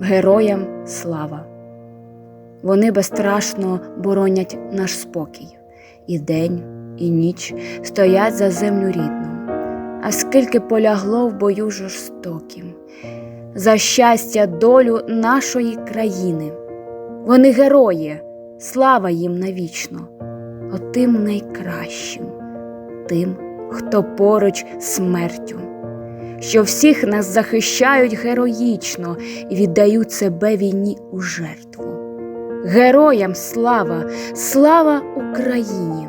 героям слава. Вони безстрашно боронять наш спокій, і день, і ніч стоять за землю рідну. А скільки полягло в бою жорстокім, за щастя, долю нашої країни. Вони герої, слава їм навічно, отим найкращим, тим, хто поруч смертю, що всіх нас захищають героїчно і віддають себе війні у жертву. Героям слава, слава Україні!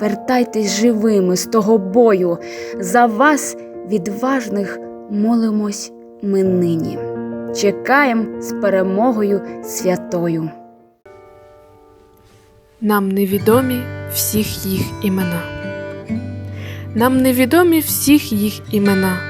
Вертайтесь живими з того бою, за вас, відважних, молимось ми нині. Чекаєм з перемогою святою. Нам невідомі всіх їх імена. Нам невідомі всіх їх імена,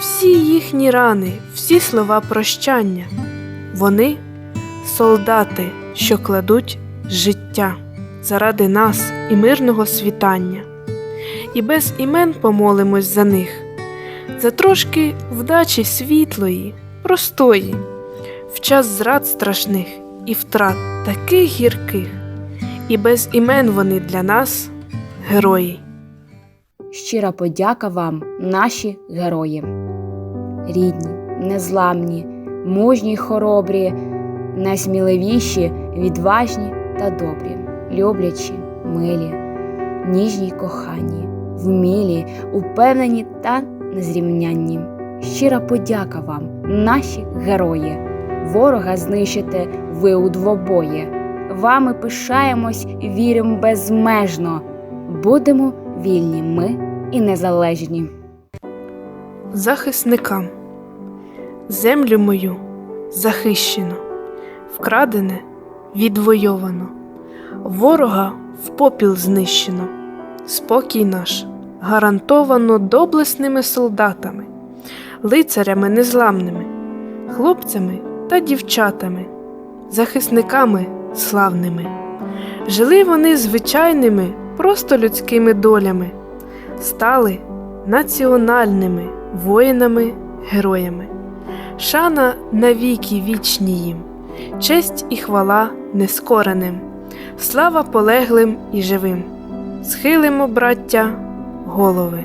всі їхні рани, всі слова прощання. Вони солдати, що кладуть життя заради нас і мирного світання. І без імен помолимось за них, за трошки вдачі світлої, простої, в час зрад страшних і втрат таких гірких і без імен вони для нас герої. Щира подяка вам, наші герої. Рідні, незламні, мужні й хоробрі, найсміливіші, відважні та добрі, люблячі, милі, ніжні й кохані, вмілі, упевнені та незрівнянні. Щира подяка вам, наші герої. Ворога знищите ви у двобої. Вами пишаємось віримо безмежно. Будемо вільні ми і незалежні. Захисникам землю мою захищено, вкрадене відвойовано, ворога в попіл знищено, спокій наш гарантовано доблесними солдатами, лицарями незламними, хлопцями та дівчатами, захисниками славними. Жили вони звичайними, просто людськими долями, стали національними воїнами, героями. Шана навіки вічні їм, честь і хвала нескореним, слава полеглим і живим. Схилимо, браття, голови.